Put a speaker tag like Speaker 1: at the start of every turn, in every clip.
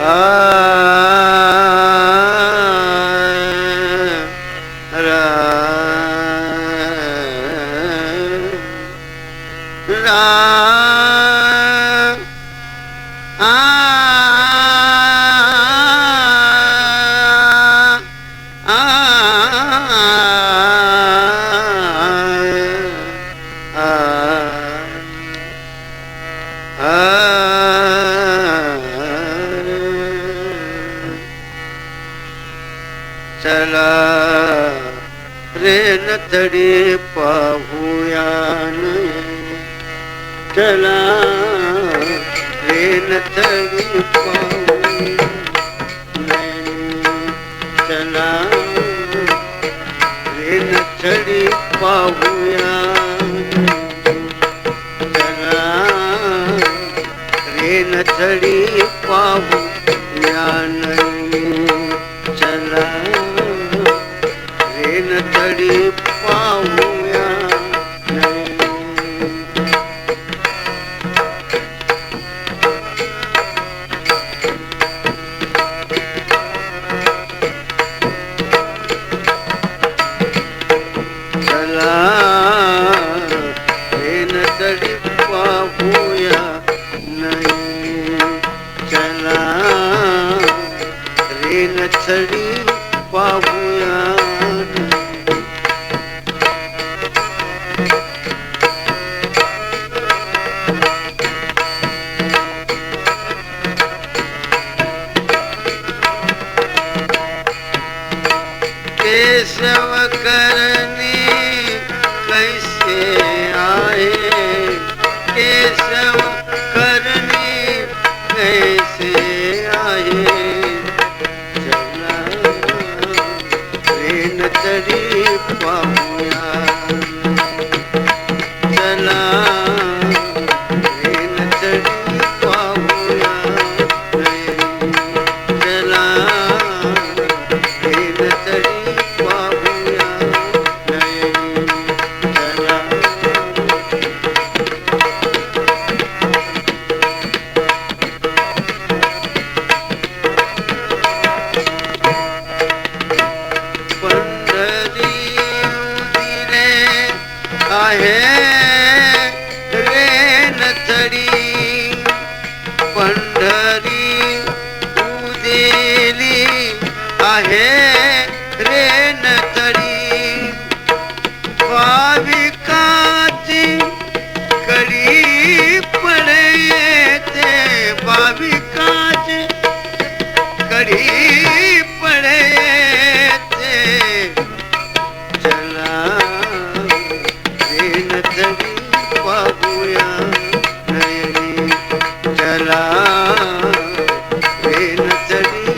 Speaker 1: 啊。रे रथडे पाहुयान चला रे रथडे चला रे रथडे पाहुया चला रे नथडी पाहू नथड़ी पावया केशव कर आहे रे न तरी भाविका அச்சடி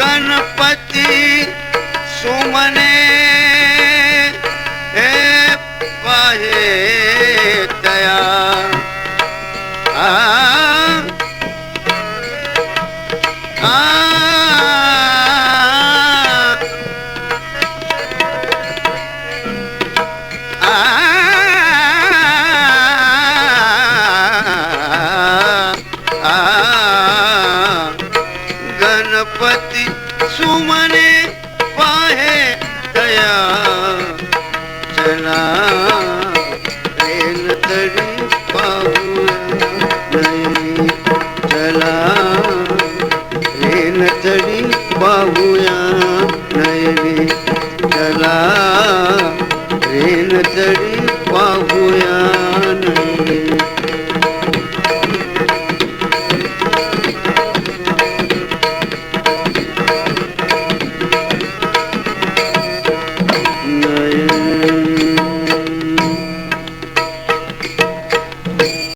Speaker 1: गणपति सुमने हे पाए கருணா.